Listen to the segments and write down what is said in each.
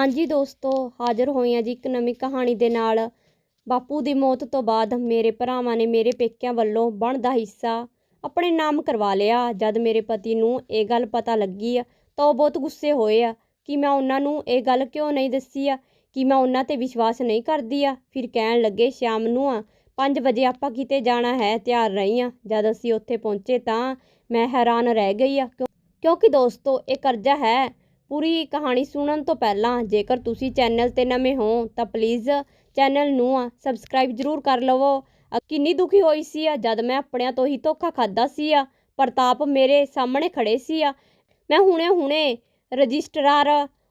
ਹਾਂਜੀ ਦੋਸਤੋ, ਹਾਜ਼ਰ ਹੋਈ ਹਾਂ ਜੀ ਇੱਕ ਨਵੀਂ ਕਹਾਣੀ ਦੇ ਨਾਲ। ਬਾਪੂ ਦੀ ਮੌਤ ਤੋਂ ਬਾਅਦ ਮੇਰੇ ਭਰਾਵਾਂ ਨੇ ਮੇਰੇ ਪੇਕਿਆਂ ਵੱਲੋਂ ਬਣਦਾ ਹਿੱਸਾ ਆਪਣੇ ਨਾਮ ਕਰਵਾ ਲਿਆ। ਜਦ ਮੇਰੇ ਪਤੀ ਨੂੰ ਇਹ ਗੱਲ ਪਤਾ ਲੱਗੀ ਆ, ਤਾਂ ਉਹ ਬਹੁਤ ਗੁੱਸੇ ਹੋਏ ਆ ਕਿ ਮੈਂ ਉਹਨਾਂ ਨੂੰ ਇਹ ਗੱਲ ਕਿਉਂ ਨਹੀਂ ਦੱਸੀ ਆ? ਕਿ ਮੈਂ ਉਹਨਾਂ ਤੇ ਵਿਸ਼ਵਾਸ ਨਹੀਂ ਕਰਦੀ ਆ? ਫਿਰ ਕਹਿਣ ਲੱਗੇ, ਸ਼ਾਮ ਨੂੰ ਆ 5 ਵਜੇ ਆਪਾਂ ਕਿਤੇ ਜਾਣਾ ਹੈ, ਤਿਆਰ ਰਹੀ ਆ। ਜਦ ਅਸੀਂ ਉੱਥੇ ਪਹੁੰਚੇ ਤਾਂ ਮੈਂ ਹੈਰਾਨ ਰਹਿ ਗਈ ਆ। ਕਿਉਂ- ਕਿਉਂਕਿ ਦੋਸਤੋ, ਇਹ ਕਰਜ਼ਾ ਹੈ। ਪੂਰੀ ਕਹਾਣੀ ਸੁਣਨ ਤੋਂ ਪਹਿਲਾਂ ਜੇਕਰ ਤੁਸੀਂ ਚੈਨਲ ਤੇ ਨਵੇਂ ਹੋ, ਤਾਂ ਪਲੀਜ਼ ਚੈਨਲ ਨੂੰ ਸਬਸਕ੍ਰਾਈਬ ਜ਼ਰੂਰ ਕਰ ਲਵੋ। ਕਿੰਨੀ ਦੁਖੀ ਹੋਈ ਸੀ ਆ ਜਦ ਮੈਂ ਆਪਣਿਆਂ ਤੋਂ ਹੀ ਧੋਖਾ ਖਾਦਾ ਸੀ ਆ, ਪ੍ਰਤਾਪ ਮੇਰੇ ਸਾਹਮਣੇ ਖੜੇ ਸੀ ਆ। ਮੈਂ ਹੁਣੇ ਹੁਣੇ ਰਜਿਸਟਰਾਰ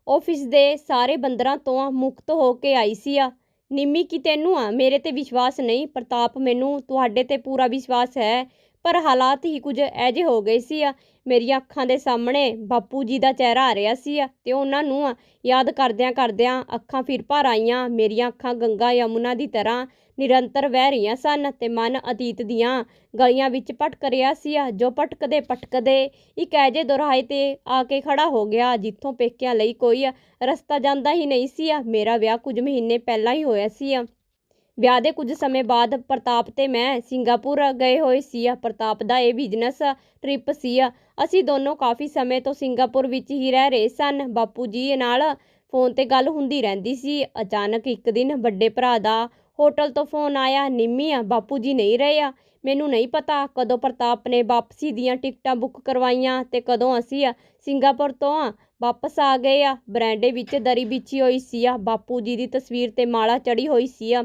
ਆਫਿਸ ਦੇ ਸਾਰੇ ਬੰਦਰਾਂ ਤੋਂ ਮੁਕਤ ਹੋ ਕੇ ਆਈ ਸੀ ਆ। ਨਿੰਮੀ ਕੀ ਤੈਨੂੰ ਆ? ਮੇਰੇ ਤੇ ਵਿਸ਼ਵਾਸ ਨਹੀਂ। ਪ੍ਰਤਾਪ, ਮੈਨੂੰ ਤੁਹਾਡੇ ਤੇ ਪੂਰਾ ਵਿਸ਼ਵਾਸ ਹੈ ਪਰ ਹਾਲਾਤ ਹੀ ਕੁਝ ਐਜੇ ਹੋ ਗਏ ਸੀ ਆ। ਮੇਰੀਆਂ ਅੱਖਾਂ ਦੇ ਸਾਹਮਣੇ ਬਾਪੂ ਜੀ ਦਾ ਚਿਹਰਾ ਆ ਰਿਹਾ ਸੀ ਆ ਤੇ ਉਹਨਾਂ ਨੂੰ ਯਾਦ ਕਰਦਿਆਂ ਕਰਦਿਆਂ ਅੱਖਾਂ ਫਿਰ ਭਰ ਆਈਆਂ। ਮੇਰੀਆਂ ਅੱਖਾਂ ਗੰਗਾ ਯਮੁਨਾ ਦੀ ਤਰ੍ਹਾਂ ਨਿਰੰਤਰ ਵਹਿ ਰਹੀਆਂ ਸਨ ਤੇ ਮਨ ਅਤੀਤ ਦੀਆਂ ਗਲੀਆਂ ਵਿੱਚ ਭਟਕ ਰਿਹਾ ਸੀ ਜੋ ਭਟਕਦੇ ਭਟਕਦੇ ਇੱਕ ਐਜੇ ਦੁਰਾਹੇ ਤੇ ਆ ਕੇ ਖੜਾ ਹੋ ਗਿਆ ਜਿੱਥੋਂ ਪੇਕਿਆਂ ਲਈ ਕੋਈ ਰਸਤਾ ਜਾਂਦਾ ਹੀ ਨਹੀਂ ਸੀ ਆ। ਮੇਰਾ ਵਿਆਹ ਕੁਝ ਮਹੀਨੇ ਪਹਿਲਾਂ ਹੀ ਹੋਇਆ ਸੀ ਵਿਆਹ ਦੇ ਕੁਝ ਸਮੇਂ ਬਾਅਦ ਪ੍ਰਤਾਪ ਤੇ ਮੈਂ ਸਿੰਗਾਪੁਰ ਗਏ ਹੋਏ ਸੀ। ਆ ਪ੍ਰਤਾਪ ਦਾ ਇਹ ਬਿਜ਼ਨਸ ਟ੍ਰਿਪ ਸੀ। ਅਸੀਂ ਦੋਨੋਂ ਕਾਫੀ ਸਮੇਂ ਤੋਂ ਸਿੰਗਾਪੁਰ ਵਿੱਚ ਹੀ ਰਹਿ ਰਹੇ ਸਨ। ਬਾਪੂ ਜੀ ਨਾਲ ਫੋਨ ਤੇ ਗੱਲ ਹੁੰਦੀ ਰਹਿੰਦੀ ਸੀ। ਅਚਾਨਕ ਇੱਕ ਦਿਨ ਵੱਡੇ ਭਰਾ ਦਾ ਹੋਟਲ ਤੋਂ ਫੋਨ ਆਇਆ, ਨਿੰਮੀ ਆ ਬਾਪੂ ਜੀ ਨਹੀਂ ਰਹੇ ਆ? ਮੈਨੂੰ ਨਹੀਂ ਪਤਾ ਕਦੋਂ ਪ੍ਰਤਾਪ ਨੇ ਵਾਪਸੀ ਦੀਆਂ ਟਿਕਟਾਂ ਬੁੱਕ ਕਰਵਾਈਆਂ ਤੇ ਕਦੋਂ ਅਸੀਂ ਸਿੰਗਾਪੁਰ ਤੋਂ ਵਾਪਸ ਆ ਗਏ ਆ। ਬਰਾਂਡੇ ਵਿੱਚ ਦਰੀ ਵਿਛੀ ਹੋਈ ਸੀ। ਆ ਬਾਪੂ ਜੀ ਦੀ ਤਸਵੀਰ ਤੇ ਮਾਲਾ ਚੜੀ ਹੋਈ ਸੀ। ਆ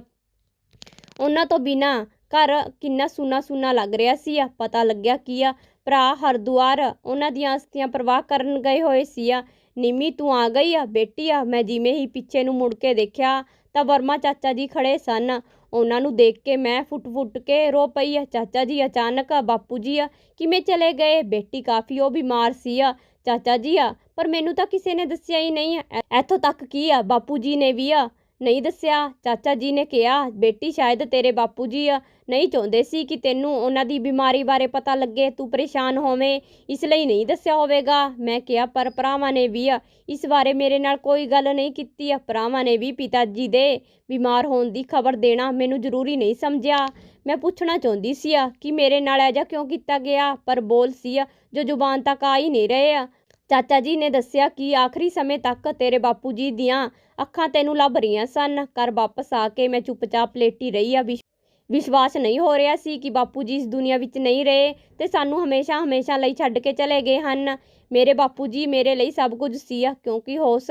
ਉਹਨਾਂ ਤੋਂ ਬਿਨਾ ਘਰ ਕਿੰਨਾ ਸੁੰਨਾ ਸੁੰਨਾ ਲੱਗ ਰਿਹਾ ਸੀ ਆ ਪਤਾ ਲੱਗਿਆ ਕੀ ਆ, ਭਰਾ ਹਰਦੁਆਰ ਉਹਨਾਂ ਦੀਆਂ ਅਸਥੀਆਂ ਪ੍ਰਵਾਹ ਕਰਨ ਗਏ ਹੋਏ ਸੀ ਆ। ਨਿੰਮੀ, ਤੂੰ ਆ ਗਈ ਆ? ਬੇਟੀ ਆ? ਮੈਂ ਜਿਵੇਂ ਹੀ ਪਿੱਛੇ ਨੂੰ ਮੁੜ ਕੇ ਦੇਖਿਆ ਤਾਂ ਵਰਮਾ ਚਾਚਾ ਜੀ ਖੜੇ ਸਨ। ਉਹਨਾਂ ਨੂੰ ਦੇਖ ਕੇ ਮੈਂ ਫੁੱਟ ਫੁੱਟ ਕੇ ਰੋ ਪਈ ਆ। ਚਾਚਾ ਜੀ, ਅਚਾਨਕ ਬਾਪੂ ਜੀ ਆ, ਕਿਵੇਂ ਚਲੇ ਗਏ? ਬੇਟੀ ਕਾਫੀ ਉਹ ਬਿਮਾਰ ਸੀ ਆ। ਚਾਚਾ ਜੀ ਆ, ਪਰ ਮੈਨੂੰ ਤਾਂ ਕਿਸੇ ਨੇ ਦੱਸਿਆ ਹੀ ਨਹੀਂ ਆ। ਇੱਥੋਂ ਤੱਕ ਕੀ ਆ? ਬਾਪੂ ਜੀ ਨੇ ਵੀ ਆ ਨਹੀਂ ਦੱਸਿਆ। ਚਾਚਾ ਜੀ ਨੇ ਕਿਹਾ, ਬੇਟੀ ਸ਼ਾਇਦ ਤੇਰੇ ਬਾਪੂ ਜੀ ਆ। ਨਹੀਂ ਚਾਹੁੰਦੇ ਸੀ ਕਿ ਤੈਨੂੰ ਉਹਨਾਂ ਦੀ ਬਿਮਾਰੀ ਬਾਰੇ ਪਤਾ ਲੱਗੇ। ਤੂੰ ਪਰੇਸ਼ਾਨ ਹੋਵੇਂ, ਇਸ ਲਈ ਨਹੀਂ ਦੱਸਿਆ ਹੋਵੇਗਾ। ਮੈਂ ਕਿਹਾ, ਪਰ ਭਰਾਵਾਂ ਨੇ ਵੀ ਆ। ਇਸ ਬਾਰੇ ਮੇਰੇ ਨਾਲ ਕੋਈ ਗੱਲ ਨਹੀਂ ਕੀਤੀ ਭਰਾਵਾਂ ਨੇ ਵੀ ਪਿਤਾ ਜੀ ਦੇ ਬਿਮਾਰ ਹੋਣ ਦੀ ਖਬਰ ਦੇਣਾ ਮੈਨੂੰ ਜ਼ਰੂਰੀ ਨਹੀਂ ਸਮਝਿਆ। ਮੈਂ ਪੁੱਛਣਾ ਚਾਹੁੰਦੀ ਸੀ ਕਿ ਮੇਰੇ ਨਾਲ ਐਜਾ ਕਿਉਂ ਕੀਤਾ ਗਿਆ? ਪਰ ਬੋਲ ਸੀ ਆ, ਜੋ ਜ਼ੁਬਾਨ ਤੱਕ ਆ ਹੀ ਨਹੀਂ ਰਹੇ ਆ। ਚਾਚਾ ਜੀ ਨੇ ਦੱਸਿਆ ਕਿ ਆਖਰੀ ਸਮੇਂ ਤੱਕ ਤੇਰੇ ਬਾਪੂ ਜੀ ਦੀਆਂ ਅੱਖਾਂ ਤੈਨੂੰ ਲੱਭ ਰਹੀਆਂ ਸਨ। ਘਰ ਵਾਪਸ ਆ ਕੇ ਮੈਂ ਚੁੱਪਚਾਪ ਲੇਟੀ ਰਹੀ ਆ। ਵਿਸ਼- ਵਿਸ਼ਵਾਸ ਨਹੀਂ ਹੋ ਰਿਹਾ ਸੀ ਕਿ ਬਾਪੂ ਜੀ ਇਸ ਦੁਨੀਆ ਵਿੱਚ ਨਹੀਂ ਰਹੇ ਤੇ ਸਾਨੂੰ ਹਮੇਸ਼ਾ ਹਮੇਸ਼ਾ ਲਈ ਛੱਡ ਕੇ ਚਲੇ ਗਏ ਹਨ। ਮੇਰੇ ਬਾਪੂ ਜੀ ਮੇਰੇ ਲਈ ਸਭ ਕੁਝ ਸੀ ਆ, ਕਿਉਂਕਿ ਹੋਸ਼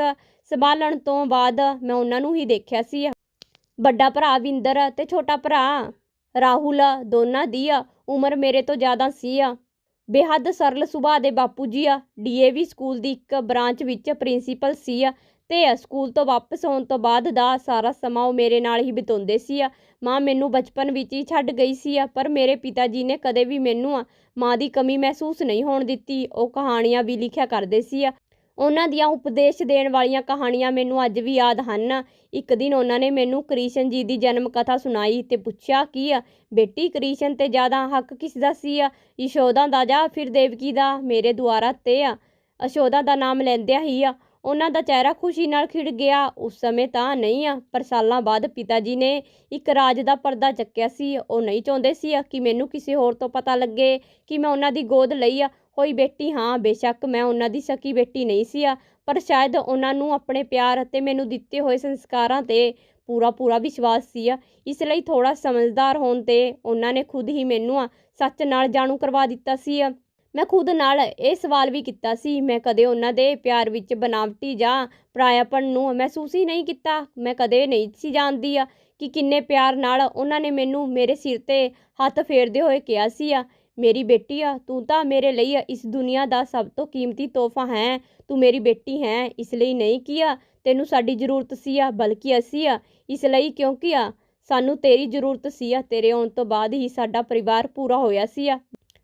ਸੰਭਾਲਣ ਤੋਂ ਬਾਅਦ ਮੈਂ ਉਹਨਾਂ ਨੂੰ ਹੀ ਦੇਖਿਆ ਸੀ ਵੱਡਾ ਭਰਾ ਵਿੰਦਰ ਤੇ ਛੋਟਾ ਭਰਾ ਰਾਹੁਲ ਦੋਨਾਂ ਦੀ ਉਮਰ ਮੇਰੇ ਤੋਂ ਜ਼ਿਆਦਾ ਸੀ ਆ। ਬੇਹੱਦ ਸਰਲ ਸੁਭਾਅ ਦੇ ਬਾਪੂ ਜੀ ਆ। ਡੀਏਵੀ ਸਕੂਲ ਦੀ ਇੱਕ ਬ੍ਰਾਂਚ ਵਿੱਚ ਪ੍ਰਿੰਸੀਪਲ ਸੀ ਆ ਤੇ ਸਕੂਲ ਤੋਂ ਵਾਪਸ ਆਉਣ ਤੋਂ ਬਾਅਦ ਦਾ ਸਾਰਾ ਸਮਾਂ ਉਹ ਮੇਰੇ ਨਾਲ ਹੀ ਬਿਤਾਉਂਦੇ ਸੀ ਆ। ਮਾਂ ਮੈਨੂੰ ਬਚਪਨ ਵਿੱਚ ਹੀ ਛੱਡ ਗਈ ਸੀ ਆ, ਪਰ ਮੇਰੇ ਪਿਤਾ ਜੀ ਨੇ ਕਦੇ ਵੀ ਮੈਨੂੰ ਆ ਮਾਂ ਦੀ ਕਮੀ ਮਹਿਸੂਸ ਨਹੀਂ ਹੋਣ ਦਿੱਤੀ। ਉਹ ਕਹਾਣੀਆਂ ਵੀ ਲਿਖਿਆ ਕਰਦੇ ਸੀ ਆ। ਉਹਨਾਂ ਦੀਆਂ ਉਪਦੇਸ਼ ਦੇਣ ਵਾਲੀਆਂ ਕਹਾਣੀਆਂ ਮੈਨੂੰ ਅੱਜ ਵੀ ਯਾਦ ਹਨ। ਇੱਕ ਦਿਨ ਉਹਨਾਂ ਨੇ ਮੈਨੂੰ ਕ੍ਰਿਸ਼ਨ ਜੀ ਦੀ ਜਨਮ ਕਥਾ ਸੁਣਾਈ ਤੇ ਪੁੱਛਿਆ ਕਿ, ਬੇਟੀ, ਕ੍ਰਿਸ਼ਨ ਤੇ ਜ਼ਿਆਦਾ ਹੱਕ ਕਿਸ ਦਾ ਸੀ? ਆ ਯਸ਼ੋਦਾ ਦਾ ਜਾਂ ਫਿਰ ਦੇਵਕੀ ਦਾ? ਮੇਰੇ ਦੁਆਰਾ ਤੇ ਆ। ਅਸ਼ੋਦਾ ਦਾ ਨਾਮ ਲੈਂਦਿਆਂ ਹੀ ਆ। ਉਹਨਾਂ ਦਾ ਚਿਹਰਾ ਖੁਸ਼ੀ ਨਾਲ ਖਿੜ ਗਿਆ। ਉਸ ਸਮੇਂ ਤਾਂ ਨਹੀਂ ਆ, ਪਰ ਸਾਲਾਂ ਬਾਅਦ ਪਿਤਾ ਜੀ ਨੇ ਇੱਕ ਰਾਜ ਦਾ ਪਰਦਾ ਚੱਕਿਆ ਸੀ। ਉਹ ਨਹੀਂ ਚਾਹੁੰਦੇ ਸੀ ਕਿ ਮੈਨੂੰ ਕਿਸੇ ਹੋਰ ਤੋਂ ਪਤਾ ਲੱਗੇ ਕਿ ਮੈਂ ਉਹਨਾਂ ਦੀ ਗੋਦ ਲਈ ਆ। ਹੋਈ ਬੇਟੀ, ਹਾਂ, ਬੇਸ਼ੱਕ ਮੈਂ ਉਹਨਾਂ ਦੀ ਸਕੀ ਬੇਟੀ ਨਹੀਂ ਸੀ ਆ, ਪਰ ਸ਼ਾਇਦ ਉਹਨਾਂ ਨੂੰ ਆਪਣੇ ਪਿਆਰ ਅਤੇ ਮੈਨੂੰ ਦਿੱਤੇ ਹੋਏ ਸੰਸਕਾਰਾਂ ਤੇ ਪੂਰਾ ਪੂਰਾ ਵਿਸ਼ਵਾਸ ਸੀ ਆ। ਇਸ ਲਈ ਥੋੜਾ ਸਮਝਦਾਰ ਹੋਣ ਤੇ ਉਹਨਾਂ ਨੇ ਖੁਦ ਹੀ ਮੈਨੂੰ ਆ ਸੱਚ ਨਾਲ ਜਾਣੂ ਕਰਵਾ ਦਿੱਤਾ ਸੀ ਆ। ਮੈਂ ਖੁਦ ਨਾਲ ਇਹ ਸਵਾਲ ਵੀ ਕੀਤਾ ਸੀ, ਮੈਂ ਕਦੇ ਉਹਨਾਂ ਦੇ ਪਿਆਰ ਵਿੱਚ ਬਨਾਵਟੀ ਜਾਂ ਪਰਾਇਆਪਣ ਨੂੰ ਮਹਿਸੂਸ ਹੀ ਨਹੀਂ ਕੀਤਾ, ਮੈਂ ਕਦੇ ਨਹੀਂ ਸੀ ਜਾਣਦੀ ਆ ਕਿ ਕਿੰਨੇ ਪਿਆਰ ਨਾਲ ਉਹਨਾਂ ਨੇ ਮੈਨੂੰ ਮੇਰੇ ਸਿਰ ਤੇ ਹੱਥ ਫੇਰਦੇ ਹੋਏ ਕਿਹਾ ਸੀ ਆ, ਮੇਰੀ ਬੇਟੀ ਆ, ਤੂੰ ਤਾਂ ਮੇਰੇ ਲਈ ਇਸ ਦੁਨੀਆ ਦਾ ਸਭ ਤੋਂ ਕੀਮਤੀ ਤੋਹਫਾ ਹੈ, ਤੂੰ ਮੇਰੀ ਬੇਟੀ ਹੈ, ਇਸ ਲਈ ਨਹੀਂ ਕੀਆ, ਤੈਨੂੰ ਸਾਡੀ ਜ਼ਰੂਰਤ ਸੀ ਆ, ਬਲਕਿ ਅਸੀਂ ਆ, ਇਸ ਲਈ ਕਿਉਂਕਿ ਆ ਸਾਨੂੰ ਤੇਰੀ ਜ਼ਰੂਰਤ ਸੀ ਆ, ਤੇਰੇ ਆਉਣ ਤੋਂ ਬਾਅਦ ਹੀ ਸਾਡਾ ਪਰਿਵਾਰ ਪੂਰਾ ਹੋਇਆ ਸੀ ਆ।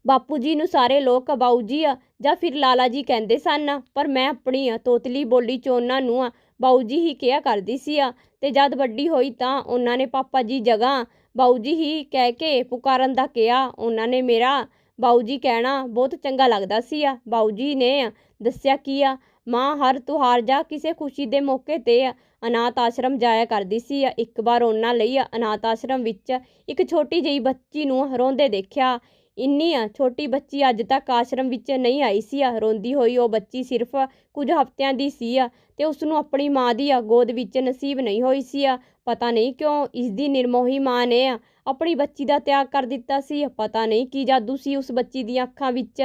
ਬਾਪੂ ਜੀ ਨੂੰ ਸਾਰੇ ਲੋਕ ਬਾਊ ਜੀ ਆ ਜਾਂ ਫਿਰ ਲਾਲਾ ਜੀ ਕਹਿੰਦੇ ਸਨ ਪਰ ਮੈਂ ਆਪਣੀ ਆ, ਤੋਤਲੀ ਬੋਲੀ ਚ ਉਹਨਾਂ ਨੂੰ ਆ, ਬਾਊ ਜੀ ਹੀ ਕਿਹਾ ਕਰਦੀ ਸੀ ਆ। ਤੇ ਜਦ ਵੱਡੀ ਹੋਈ ਤਾਂ ਉਹਨਾਂ ਨੇ ਪਾਪਾ ਜੀ ਜਗ੍ਹਾ, ਬਾਊ ਜੀ ਹੀ ਕਹਿ ਕੇ ਪੁਕਾਰਨ ਦਾ ਕਿਹਾ, ਉਹਨਾਂ ਨੇ ਮੇਰਾ ਬਾਊ ਜੀ ਕਹਿਣਾ ਬਹੁਤ ਚੰਗਾ ਲੱਗਦਾ ਸੀ ਆ। ਬਾਊ ਜੀ ਨੇ ਦੱਸਿਆ ਕੀ ਆ, ਮਾਂ ਹਰ ਤਿਉਹਾਰ ਜਾਂ ਕਿਸੇ ਖੁਸ਼ੀ ਦੇ ਮੌਕੇ ਤੇ ਅਨਾਥ ਆਸ਼ਰਮ ਜਾਇਆ ਕਰਦੀ ਸੀ ਇੱਕ ਵਾਰ ਉਹਨਾਂ ਲਈ ਅਨਾਥ ਆਸ਼ਰਮ ਵਿੱਚ ਇੱਕ ਛੋਟੀ ਜਿਹੀ ਬੱਚੀ ਨੂੰ ਰੋਂਦੇ ਦੇਖਿਆ ਇੰਨੀ ਛੋਟੀ ਬੱਚੀ ਅੱਜ ਤੱਕ ਆਸ਼ਰਮ ਵਿੱਚ ਨਹੀਂ ਆਈ ਸੀ ਰੋਂਦੀ ਹੋਈ ਉਹ ਬੱਚੀ ਸਿਰਫ ਕੁਝ ਹਫ਼ਤਿਆਂ ਦੀ ਸੀ ਤੇ ਉਸ ਨੂੰ ਆਪਣੀ ਮਾਂ ਦੀ ਗੋਦ ਵਿੱਚ ਨਸੀਬ ਨਹੀਂ ਹੋਈ ਸੀ ਪਤਾ ਨਹੀਂ ਕਿਉਂ ਇਸ ਦੀ ਨਿਰਮੋਹੀ ਮਾਂ ਨੇ ਆਪਣੀ ਬੱਚੀ ਦਾ ਤਿਆਗ ਕਰ ਦਿੱਤਾ ਸੀ। ਪਤਾ ਨਹੀਂ ਕੀ ਜਾਦੂ ਸੀ ਉਸ ਬੱਚੀ ਦੀਆਂ ਅੱਖਾਂ ਵਿੱਚ।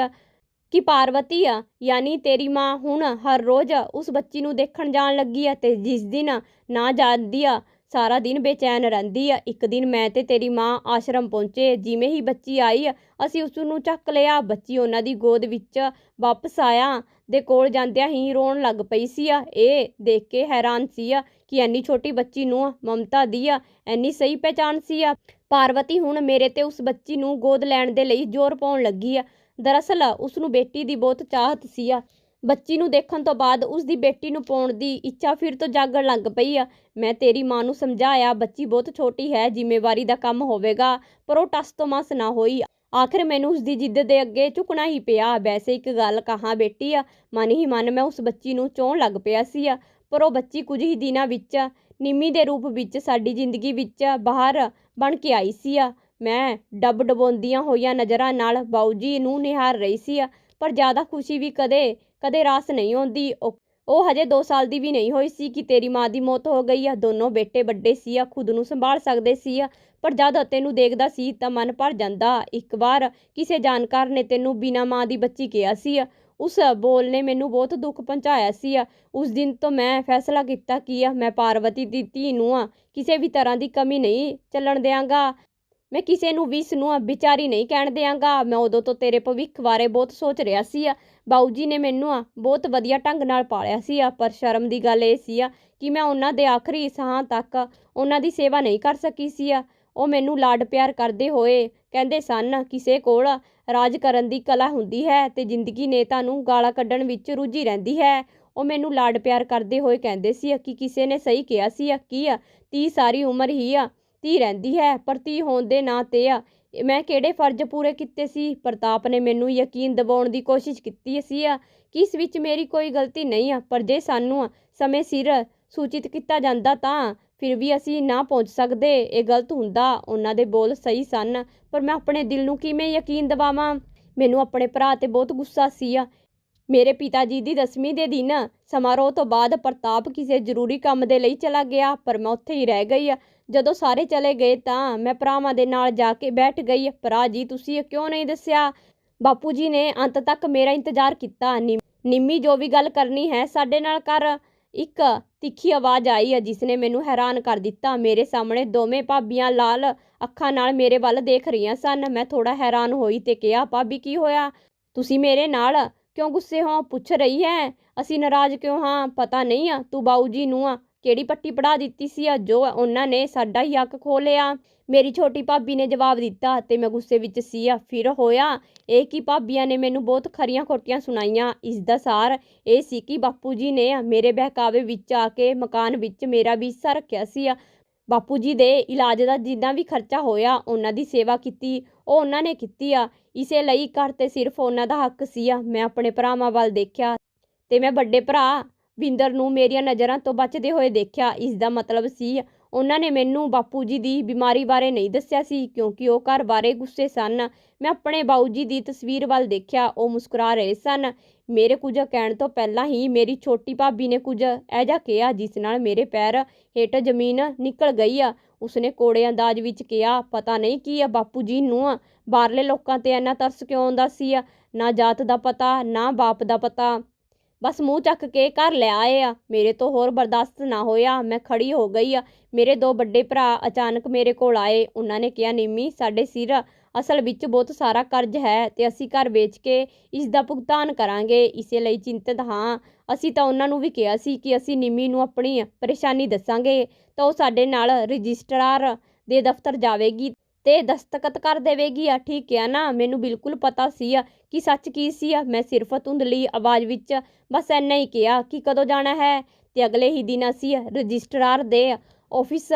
ਕਿ ਪਾਰਵਤੀ ਆ, ਯਾਨੀ ਤੇਰੀ ਮਾਂ ਹੁਣ ਹਰ ਰੋਜ਼ ਉਸ ਬੱਚੀ ਨੂੰ ਦੇਖਣ ਜਾਣ ਲੱਗੀ ਆ ਤੇ ਜਿਸ ਦਿਨ ਨਾ ਜਾਂਦੀ ਆ ਸਾਰਾ ਦਿਨ ਬੇਚੈਨ ਰਹਿੰਦੀ ਆ। ਇੱਕ ਦਿਨ ਮੈਂ ਤੇ ਤੇਰੀ ਮਾਂ ਆਸ਼ਰਮ ਪਹੁੰਚੇ। ਜਿਵੇਂ ਹੀ ਬੱਚੀ ਆਈ, ਅਸੀਂ ਉਸ ਨੂੰ ਚੱਕ ਲਿਆ। ਬੱਚੀ ਉਹਨਾਂ ਦੀ ਗੋਦ ਵਿੱਚ ਵਾਪਸ ਆਇਆ। ਦੇ ਕੋਲ ਜਾਂਦਿਆਂ ਹੀ ਰੋਣ ਲੱਗ ਪਈ ਸੀ ਆ। ਇਹ ਦੇਖ ਕੇ ਹੈਰਾਨ ਸੀ ਆ ਕਿ ਐਨੀ ਛੋਟੀ ਬੱਚੀ ਨੂੰ ਮਮਤਾ ਦੀ ਆ। ਐਨੀ ਸਹੀ ਪਹਿਚਾਨ ਸੀ ਆ। ਪਾਰਵਤੀ ਹੁਣ ਮੇਰੇ ਤੇ ਉਸ ਬੱਚੀ ਨੂੰ ਗੋਦ ਲੈਣ ਦੇ ਲਈ ਜ਼ੋਰ ਪਾਉਣ ਲੱਗੀ ਆ। ਦਰਅਸਲ ਉਸ ਨੂੰ ਬੇਟੀ ਦੀ ਬਹੁਤ ਚਾਹਤ ਸੀ ਆ। ਬੱਚੀ ਨੂੰ ਦੇਖਣ ਤੋਂ ਬਾਅਦ ਉਸ ਦੀ ਬੇਟੀ ਨੂੰ ਪਾਉਣ ਦੀ ਇੱਛਾ ਫਿਰ ਤੋਂ ਜਾਗਣ ਲੱਗ ਪਈ ਆ। ਮੈਂ ਤੇਰੀ ਮਾਂ ਨੂੰ ਸਮਝਾਇਆ, ਬੱਚੀ ਬਹੁਤ ਛੋਟੀ ਹੈ, ਜ਼ਿੰਮੇਵਾਰੀ ਦਾ ਕੰਮ ਹੋਵੇਗਾ, ਪਰ ਉਹ ਟਸ ਤੋਂ ਮਸ ਨਾ ਹੋਈ। ਆਖਿਰ ਮੈਨੂੰ ਉਸ ਦੀ ਜਿੱਦ ਦੇ ਅੱਗੇ ਝੁਕਣਾ ਹੀ ਪਿਆ। ਵੈਸੇ ਇੱਕ ਗੱਲ ਕਹਾਂ ਬੇਟੀ ਆ, ਮਨ ਹੀ ਮਨ ਮੈਂ ਉਸ ਬੱਚੀ ਨੂੰ ਚੋਣ ਲੱਗ ਪਿਆ ਸੀ ਆ, ਪਰ ਉਹ ਬੱਚੀ ਕੁਝ ਹੀ ਦਿਨਾਂ ਵਿੱਚ ਨਿੰਮੀ ਦੇ ਰੂਪ ਵਿੱਚ ਸਾਡੀ ਜ਼ਿੰਦਗੀ ਵਿੱਚ ਬਾਹਰ ਬਣ ਕੇ ਆਈ ਸੀ ਆ। ਮੈਂ ਡੱਬ ਡਬੋਂਦੀਆਂ ਹੋਈਆਂ ਨਜ਼ਰਾਂ ਨਾਲ ਬਾਊ ਜੀ ਨੂੰ ਨਿਹਾਰ ਰਹੀ ਸੀ ਆ, ਪਰ ਜ਼ਿਆਦਾ ਖੁਸ਼ੀ ਵੀ ਕਦੇ ਕਦੇ ਰਾਸ ਨਹੀਂ ਆਉਂਦੀ। ਉਹ ਉਹ ਹਜੇ 2 ਸਾਲ ਦੀ ਵੀ ਨਹੀਂ ਹੋਈ ਸੀ ਕਿ ਤੇਰੀ ਮਾਂ ਦੀ ਮੌਤ ਹੋ ਗਈ ਆ। ਦੋਨੋਂ ਬੇਟੇ ਵੱਡੇ ਸੀ ਆ, ਖੁਦ ਨੂੰ ਸੰਭਾਲ ਸਕਦੇ ਸੀ ਆ। ਪਰ ਜਦ ਤੈਨੂੰ ਦੇਖਦਾ ਸੀ ਤਾਂ ਮਨ ਭਰ ਜਾਂਦਾ। ਇੱਕ ਵਾਰ ਕਿਸੇ ਜਾਣਕਾਰ ਨੇ ਤੈਨੂੰ ਬਿਨਾ ਮਾਂ ਦੀ ਬੱਚੀ ਕਿਹਾ ਸੀ ਉਸ ਬੋਲ ਨੇ ਮੈਨੂੰ ਬਹੁਤ ਦੁੱਖ ਪਹੁੰਚਾਇਆ ਸੀ ਉਸ ਦਿਨ ਤੋਂ ਮੈਂ ਫੈਸਲਾ ਕੀਤਾ ਕਿ ਮੈਂ ਪਾਰਵਤੀ ਦੀ ਧੀ ਨੂੰ ਆ। ਕਿਸੇ ਵੀ ਤਰ੍ਹਾਂ ਦੀ ਕਮੀ ਨਹੀਂ ਚੱਲਣ ਦਿਆਂਗਾ। ਮੈਂ ਕਿਸੇ ਨੂੰ ਵੀ ਇਸ ਨੂੰ ਵਿਚਾਰੀ ਨਹੀਂ ਕਹਿਣ ਦਿਆਂਗਾ। ਮੈਂ ਉਦੋਂ ਤੋਂ ਤੇਰੇ ਭਵਿੱਖ ਬਾਰੇ ਬਹੁਤ ਸੋਚ ਰਿਹਾ ਸੀ ਆ ਬਾਊ ਜੀ ਨੇ ਮੈਨੂੰ ਆ ਬਹੁਤ ਵਧੀਆ ਢੰਗ ਨਾਲ ਪਾਲਿਆ ਸੀ ਆ ਪਰ ਸ਼ਰਮ ਦੀ ਗੱਲ ਇਹ ਸੀ ਆ ਕਿ ਮੈਂ ਉਹਨਾਂ ਦੇ ਆਖਰੀ ਸਾਹ ਤੱਕ ਉਹਨਾਂ ਦੀ ਸੇਵਾ ਨਹੀਂ ਕਰ ਸਕੀ ਸੀ ਆ ਉਹ ਮੈਨੂੰ ਲਾਡ ਪਿਆਰ ਕਰਦੇ ਹੋਏ ਕਹਿੰਦੇ ਸਨ, ਕਿਸੇ ਕੋਲ ਰਾਜ ਕਰਨ ਦੀ ਕਲਾ ਹੁੰਦੀ ਹੈ ਤੇ ਜ਼ਿੰਦਗੀ ਨੇਤਾ ਨੂੰ ਗਾਲਾਂ ਕੱਢਣ ਵਿੱਚ ਰੁੱਝੀ ਰਹਿੰਦੀ ਹੈ। ਉਹ ਮੈਨੂੰ ਲਾਡ ਪਿਆਰ ਕਰਦੇ ਹੋਏ ਕਹਿੰਦੇ ਸੀ ਕਿ ਕਿਸੇ ਨੇ ਸਹੀ ਕਿਹਾ ਸੀ ਆ ਕੀ ਆ ਤੀ ਸਾਰੀ ਉਮਰ ਹੀ ਆ ਧੀ ਰਹਿੰਦੀ ਹੈ, ਪਰ ਧੀ ਹੋਣ ਦੇ ਨਾਂ ਤੇ ਆ। ਮੈਂ ਕਿਹੜੇ ਫਰਜ਼ ਪੂਰੇ ਕੀਤੇ ਸੀ? ਪ੍ਰਤਾਪ ਨੇ ਮੈਨੂੰ ਯਕੀਨ ਦਿਵਾਉਣ ਦੀ ਕੋਸ਼ਿਸ਼ ਕੀਤੀ ਸੀ ਆ ਕਿ ਇਸ ਵਿੱਚ ਮੇਰੀ ਕੋਈ ਗਲਤੀ ਨਹੀਂ ਆ, ਪਰ ਜੇ ਸਾਨੂੰ ਸਮੇਂ ਸਿਰ ਸੂਚਿਤ ਕੀਤਾ ਜਾਂਦਾ ਤਾਂ ਫਿਰ ਵੀ ਅਸੀਂ ਨਾ ਪਹੁੰਚ ਸਕਦੇ। ਇਹ ਗਲਤ ਹੁੰਦਾ, ਉਹਨਾਂ ਦੇ ਬੋਲ ਸਹੀ ਸਨ, ਪਰ ਮੈਂ ਆਪਣੇ ਦਿਲ ਨੂੰ ਕਿਵੇਂ ਯਕੀਨ ਦਿਵਾਵਾਂ? ਮੈਨੂੰ ਆਪਣੇ ਭਰਾ ਤੇ ਬਹੁਤ ਗੁੱਸਾ ਸੀ ਆ। ਮੇਰੇ ਪਿਤਾ ਜੀ ਦੀ ਦਸਵੀਂ ਦੇ ਦਿਨ ਸਮਾਰੋਹ ਤੋਂ ਬਾਅਦ ਪ੍ਰਤਾਪ ਕਿਸੇ ਜ਼ਰੂਰੀ ਕੰਮ ਦੇ ਲਈ ਚਲਾ ਗਿਆ, ਪਰ ਮੈਂ ਉੱਥੇ ਹੀ ਰਹਿ ਗਈ ਆ। ਜਦੋਂ ਸਾਰੇ ਚਲੇ ਗਏ ਤਾਂ ਮੈਂ ਭਰਾਵਾਂ ਦੇ ਨਾਲ ਜਾ ਕੇ ਬੈਠ ਗਈ, ਭਰਾ ਜੀ, ਤੁਸੀਂ ਕਿਉਂ ਨਹੀਂ ਦੱਸਿਆ? ਬਾਪੂ ਜੀ ਨੇ ਅੰਤ ਤੱਕ ਮੇਰਾ ਇੰਤਜ਼ਾਰ ਕੀਤਾ। ਨਿੰਮੀ ਜੋ ਵੀ ਗੱਲ ਕਰਨੀ ਹੈ, ਸਾਡੇ ਨਾਲ ਕਰ। ਇੱਕ ਤਿੱਖੀ ਆਵਾਜ਼ ਆਈ ਹੈ, ਜਿਸ ਨੇ ਮੈਨੂੰ ਹੈਰਾਨ ਕਰ ਦਿੱਤਾ। ਮੇਰੇ ਸਾਹਮਣੇ ਦੋਵੇਂ ਭਾਬੀਆਂ ਲਾਲ ਅੱਖਾਂ ਨਾਲ ਮੇਰੇ ਵੱਲ ਦੇਖ ਰਹੀਆਂ ਸਨ। ਮੈਂ ਥੋੜਾ ਹੈਰਾਨ ਹੋਈ ਤੇ ਕਿਹਾ, ਭਾਬੀ, ਕੀ ਹੋਇਆ? ਤੁਸੀਂ ਮੇਰੇ ਨਾਲ ਕਿਉਂ ਗੁੱਸੇ ਹੋ? ਪੁੱਛ ਰਹੀ ਹੈ? ਅਸੀਂ ਨਾਰਾਜ਼ ਕਿਉਂ ਹਾਂ? ਪਤਾ ਨਹੀਂ ਆ, ਤੂੰ ਬਾਊ ਜੀ ਨੂੰ ਆ। ਕਿਹੜੀ ਪੱਟੀ ਪੜਾ ਦਿੱਤੀ ਸੀ ਆ ਜੋ ਉਹਨਾਂ ਨੇ ਸਾਡਾ ਹੀ ਹੱਕ ਖੋ ਲਿਆ ਮੇਰੀ ਛੋਟੀ ਭਾਬੀ ਨੇ ਜਵਾਬ ਦਿੱਤਾ ਤੇ ਮੈਂ ਗੁੱਸੇ ਵਿੱਚ ਸੀ। ਆ, ਫਿਰ ਹੋਇਆ ਇਹ ਕਿ ਭਾਬੀਆਂ ਨੇ ਮੈਨੂੰ ਬਹੁਤ ਖਰੀਆਂ ਖੋਟੀਆਂ ਸੁਣਾਈਆਂ। ਇਸ ਦਾ ਸਾਰ ਇਹ ਸੀ ਕਿ ਬਾਪੂ ਜੀ ਨੇ ਮੇਰੇ ਬਹਿਕਾਵੇ ਵਿੱਚ ਆ ਕੇ ਮਕਾਨ ਵਿੱਚ ਮੇਰਾ ਵੀ ਹਿੱਸਾ ਰੱਖਿਆ ਸੀ। ਬਾਪੂ ਜੀ ਦੇ ਇਲਾਜ ਦਾ ਜਿੰਨਾ ਵੀ ਖਰਚਾ ਹੋਇਆ, ਉਹਨਾਂ ਦੀ ਸੇਵਾ ਕੀਤੀ, ਉਹ ਉਹਨਾਂ ਨੇ ਕੀਤੀ। ਆ, ਇਸੇ ਲਈ ਘਰ ਤੇ ਸਿਰਫ ਉਹਨਾਂ ਦਾ ਹੱਕ ਸੀ। ਆ, ਮੈਂ ਆਪਣੇ ਭਰਾਵਾਂ ਵੱਲ ਦੇਖਿਆ ਤੇ ਮੈਂ ਵੱਡੇ ਭਰਾ ਬਿੰਦਰ ਨੂੰ ਮੇਰੀਆਂ ਨਜ਼ਰਾਂ ਤੋਂ ਬਚਦੇ ਹੋਏ ਦੇਖਿਆ ਇਸ ਦਾ ਮਤਲਬ ਸੀ, ਉਹਨਾਂ ਨੇ ਮੈਨੂੰ ਬਾਪੂ ਜੀ ਦੀ ਬਿਮਾਰੀ ਬਾਰੇ ਨਹੀਂ ਦੱਸਿਆ ਸੀ, ਕਿਉਂਕਿ ਉਹ ਘਰ ਬਾਰੇ ਗੁੱਸੇ ਸਨ। ਮੈਂ ਆਪਣੇ ਬਾਊ ਜੀ ਦੀ ਤਸਵੀਰ ਵੱਲ ਦੇਖਿਆ, ਉਹ ਮੁਸਕਰਾ ਰਹੇ ਸਨ। ਮੇਰੇ ਕੁਝ ਕਹਿਣ ਤੋਂ ਪਹਿਲਾਂ ਹੀ ਮੇਰੀ ਛੋਟੀ ਭਾਬੀ ਨੇ ਕੁਝ ਐਜਾ ਕਿਹਾ, ਜਿਸ ਨਾਲ ਮੇਰੇ ਪੈਰ ਹੇਠ ਜ਼ਮੀਨ ਨਿਕਲ ਗਈ ਆ। ਉਸਨੇ ਕੋੜੇ ਅੰਦਾਜ਼ ਵਿੱਚ ਕਿਹਾ, ਪਤਾ ਨਹੀਂ ਕੀ ਆ ਬਾਪੂ ਜੀ ਨੂੰ? ਬਾਹਰਲੇ ਲੋਕਾਂ ਤੇ ਇੰਨਾ ਤਰਸ ਕਿਉਂ ਆਉਂਦਾ ਸੀ? ਨਾ ਜਾਤ ਦਾ ਪਤਾ, ਨਾ ਬਾਪ ਦਾ ਪਤਾ। ਬਸ ਮੂੰਹ ਚੱਕ ਕੇ ਘਰ ਲੈ ਆਏ ਆ। ਮੇਰੇ ਤੋਂ ਹੋਰ ਬਰਦਾਸ਼ਤ ਨਾ ਹੋਇਆ। ਮੈਂ ਖੜੀ ਹੋ ਗਈ ਆ। ਮੇਰੇ ਦੋ ਵੱਡੇ ਭਰਾ ਅਚਾਨਕ ਮੇਰੇ ਕੋਲ ਆਏ। ਉਹਨਾਂ ਨੇ ਕਿਹਾ, ਨਿੰਮੀ, ਸਾਡੇ ਸਿਰ ਅਸਲ ਵਿੱਚ ਬਹੁਤ ਸਾਰਾ ਕਰਜ਼ ਹੈ ਤੇ ਅਸੀਂ ਘਰ ਵੇਚ ਕੇ ਇਸ ਦਾ ਭੁਗਤਾਨ ਕਰਾਂਗੇ। ਇਸੇ ਲਈ ਚਿੰਤਤ ਹਾਂ। ਅਸੀਂ ਤਾਂ ਉਹਨਾਂ ਨੂੰ ਵੀ ਕਿਹਾ ਸੀ ਕਿ ਅਸੀਂ ਨਿੰਮੀ ਨੂੰ ਆਪਣੀ ਪਰੇਸ਼ਾਨੀ ਦੱਸਾਂਗੇ। ਤਾਂ ਉਹ ਸਾਡੇ ਨਾਲ ਰਜਿਸਟਰਾਰ ਦੇ ਦਫ਼ਤਰ ਜਾਵੇਗੀ। ਤੇ ਦਸਤਖਤ ਕਰ ਦੇਵੇਗੀ। ਆ, ਠੀਕ ਹੈ ਨਾ, ਮੈਨੂੰ ਬਿਲਕੁਲ ਪਤਾ ਸੀ ਆ ਕਿ ਸੱਚ ਕੀ ਸੀ ਆ। ਮੈਂ ਸਿਰਫ ਧੁੰਦਲੀ ਆਵਾਜ਼ ਵਿੱਚ ਬਸ ਐਨਾ ਹੀ ਕਿਹਾ ਕਿ ਕਦੋਂ ਜਾਣਾ ਹੈ ਤੇ ਅਗਲੇ ਹੀ ਦਿਨ ਅਸੀਂ ਰਜਿਸਟਰਾਰ ਦੇ ਆਫਿਸ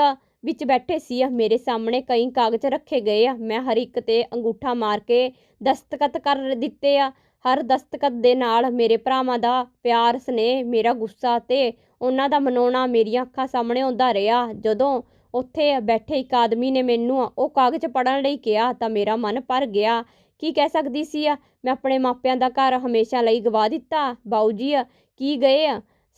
ਵਿੱਚ ਬੈਠੇ ਸੀ ਮੇਰੇ ਸਾਹਮਣੇ ਕਈ ਕਾਗਜ਼ ਰੱਖੇ ਗਏ ਆ। ਮੈਂ ਹਰ ਇੱਕ ਤੇ ਅੰਗੂਠਾ ਮਾਰ ਕੇ ਦਸਤਖਤ ਕਰ ਦਿੱਤੇ ਆ। ਹਰ ਦਸਤਖਤ ਦੇ ਨਾਲ ਮੇਰੇ ਭਰਾਵਾਂ ਦਾ ਪਿਆਰ, ਸਨੇਹ, ਮੇਰਾ ਗੁੱਸਾ ਤੇ ਉਹਨਾਂ ਦਾ ਮਨਾਉਣਾ ਮੇਰੀਆਂ ਅੱਖਾਂ ਸਾਹਮਣੇ ਆਉਂਦਾ ਰਿਹਾ। ਜਦੋਂ ਉੱਥੇ ਬੈਠੇ ਇੱਕ ਆਦਮੀ ਨੇ ਮੈਨੂੰ ਉਹ ਕਾਗਜ਼ ਪੜ੍ਹਨ ਲਈ ਕਿਹਾ ਤਾਂ ਮੇਰਾ ਮਨ ਭਰ ਗਿਆ। ਕੀ ਕਹਿ ਸਕਦੀ ਸੀ ਮੈਂ ਆਪਣੇ ਮਾਪਿਆਂ ਦਾ ਘਰ ਹਮੇਸ਼ਾ ਲਈ ਗਵਾ ਦਿੱਤਾ। ਬਾਊ ਜੀ, ਕੀ ਗਏ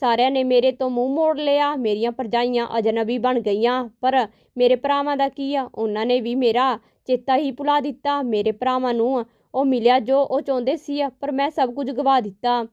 ਸਾਰਿਆਂ ਨੇ ਮੇਰੇ ਤੋਂ ਮੂੰਹ ਮੋੜ ਲਿਆ। ਮੇਰੀਆਂ ਭਰਜਾਈਆਂ ਅਜਨਬੀ ਬਣ ਗਈਆਂ। ਪਰ ਮੇਰੇ ਭਰਾਵਾਂ ਦਾ ਕੀ ਆ? ਉਹਨਾਂ ਨੇ ਵੀ ਮੇਰਾ ਚੇਤਾ ਹੀ ਭੁਲਾ ਦਿੱਤਾ। ਮੇਰੇ ਭਰਾਵਾਂ ਨੂੰ ਉਹ ਮਿਲਿਆ ਜੋ ਉਹ ਚਾਹੁੰਦੇ ਸੀ ਪਰ ਮੈਂ ਸਭ ਕੁਝ ਗਵਾ ਦਿੱਤਾ।